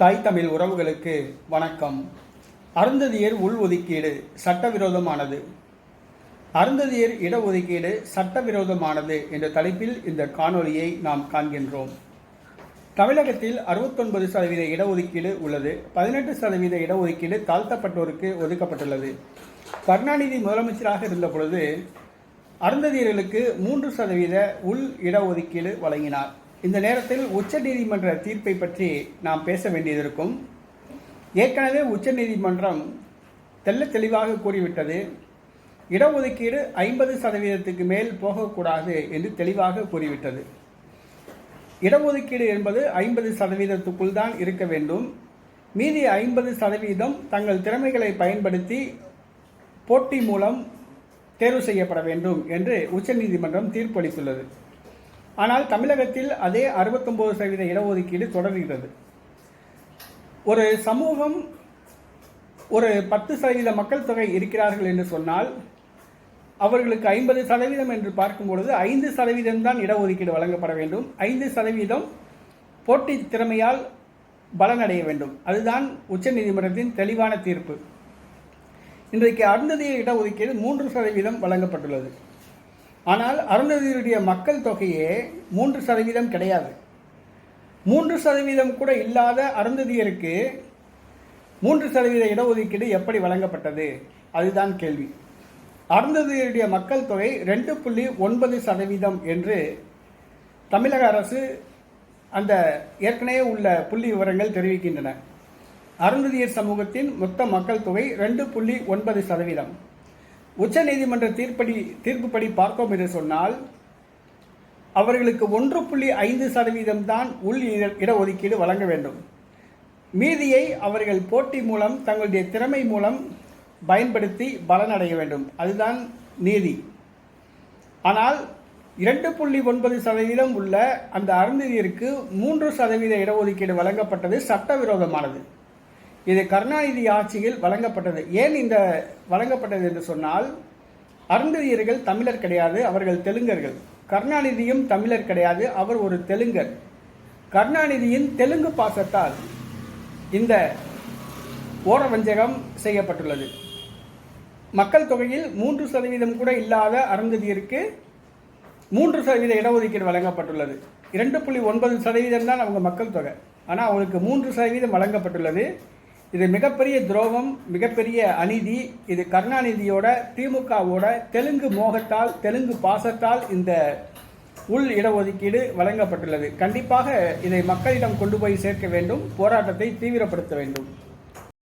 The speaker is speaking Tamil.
தாய் தமிழ் உறவுகளுக்கு வணக்கம். அருந்ததியர் உள்ஒதுக்கீடு சட்டவிரோதமானது. அருந்ததியர் இடஒதுக்கீடு சட்டவிரோதமானது என்ற தலைப்பில் இந்த காணொளியை நாம் காண்கின்றோம். தமிழகத்தில் அறுபத்தொன்பது சதவீத இடஒதுக்கீடு உள்ளது. பதினெட்டு சதவீத இடஒதுக்கீடு தாழ்த்தப்பட்டோருக்கு ஒதுக்கப்பட்டுள்ளது. கருணாநிதி முதலமைச்சராக இருந்த பொழுது அருந்ததியர்களுக்கு மூன்று சதவீத உள் இடஒதுக்கீடு வழங்கினார். இந்த நேரத்தில் உச்சநீதிமன்ற தீர்ப்பை பற்றி நாம் பேச வேண்டியதிருக்கும். ஏற்கனவே உச்சநீதிமன்றம் தெள்ள தெளிவாக கூறிவிட்டது. இடஒதுக்கீடு ஐம்பது சதவீதத்துக்கு மேல் போகக்கூடாது என்று தெளிவாக கூறிவிட்டது. இடஒதுக்கீடு என்பது ஐம்பது சதவீதத்துக்குள் தான் இருக்க வேண்டும். மீதி ஐம்பது சதவீதம் தங்கள் திறமைகளை பயன்படுத்தி போட்டி மூலம் தேர்வு செய்யப்பட வேண்டும் என்று உச்சநீதிமன்றம் தீர்ப்பளித்துள்ளது. ஆனால் தமிழகத்தில் அதே அறுபத்தொம்போது சதவீத இடஒதுக்கீடு தொடர்கிறது. ஒரு சமூகம் ஒரு பத்து சதவீத மக்கள் தொகை இருக்கிறார்கள் என்று சொன்னால் அவர்களுக்கு ஐம்பது சதவீதம் என்று பார்க்கும் பொழுது ஐந்து சதவீதம் தான் இடஒதுக்கீடு வழங்கப்பட வேண்டும். ஐந்து சதவீதம் போட்டி திறமையால் பலனடைய வேண்டும். அதுதான் உச்சநீதிமன்றத்தின் தெளிவான தீர்ப்பு. இன்றைக்கு அருந்ததிய இடஒதுக்கீடு மூன்று சதவீதம் வழங்கப்பட்டுள்ளது. ஆனால் அருந்ததியருடைய மக்கள் தொகையே மூன்று சதவீதம் கிடையாது. மூன்று சதவீதம் கூட இல்லாத அருந்ததியருக்கு மூன்று சதவீத இடஒதுக்கீடு எப்படி வழங்கப்பட்டது? அதுதான் கேள்வி. அருந்ததியருடைய மக்கள் தொகை ரெண்டு புள்ளி ஒன்பது சதவீதம் என்று தமிழக அரசு அந்த ஏற்கனவே உள்ள புள்ளி விவரங்கள் தெரிவிக்கின்றன. அருந்ததியர் சமூகத்தின் மொத்த மக்கள் தொகை ரெண்டு புள்ளி ஒன்பது சதவீதம். உச்ச நீதிமன்ற தீர்ப்படி தீர்ப்புப்படி பார்த்தோம் என்று சொன்னால் அவர்களுக்கு ஒன்று புள்ளி ஐந்து சதவீதம் தான் உள் இடஒதுக்கீடு வழங்க வேண்டும். மீதியை அவர்கள் போட்டி மூலம் தங்களுடைய திறமை மூலம் பயன்படுத்தி பலனடைய வேண்டும். அதுதான் நீதி. ஆனால் இரண்டு புள்ளி ஒன்பது சதவீதம் உள்ள அந்த அருந்ததியருக்கு மூன்று சதவீத இடஒதுக்கீடு வழங்கப்பட்டது சட்டவிரோதமானது. இது கருணாநிதி ஆட்சியில் வழங்கப்பட்டது. ஏன் இந்த வழங்கப்பட்டது என்று சொன்னால் அருந்ததியர்கள் தமிழர் கிடையாது அவர்கள் தெலுங்கர்கள். கருணாநிதியும் தமிழர் கிடையாது அவர் ஒரு தெலுங்கர். கருணாநிதியின் தெலுங்கு பாசத்தால் இந்த ஓரவஞ்சகம் செய்யப்பட்டுள்ளது. மக்கள் தொகையில் மூன்று சதவீதம் கூட இல்லாத அருந்ததியருக்கு மூன்று சதவீத இடஒதுக்கீடு வழங்கப்பட்டுள்ளது. இரண்டு புள்ளி ஒன்பது சதவீதம் தான் அவங்க மக்கள் தொகை. ஆனால் அவங்களுக்கு மூன்று சதவீதம் வழங்கப்பட்டுள்ளது. இது மிகப்பெரிய துரோகம் மிகப்பெரிய அநீதி. இது கருணாநிதியோட திமுகவோட தெலுங்கு மோகத்தால் தெலுங்கு பாசத்தால் இந்த உள் இடஒதுக்கீடு வழங்கப்பட்டுள்ளது. கண்டிப்பாக இதை மக்களிடம் கொண்டு போய் சேர்க்க வேண்டும். போராட்டத்தை தீவிரப்படுத்த வேண்டும்.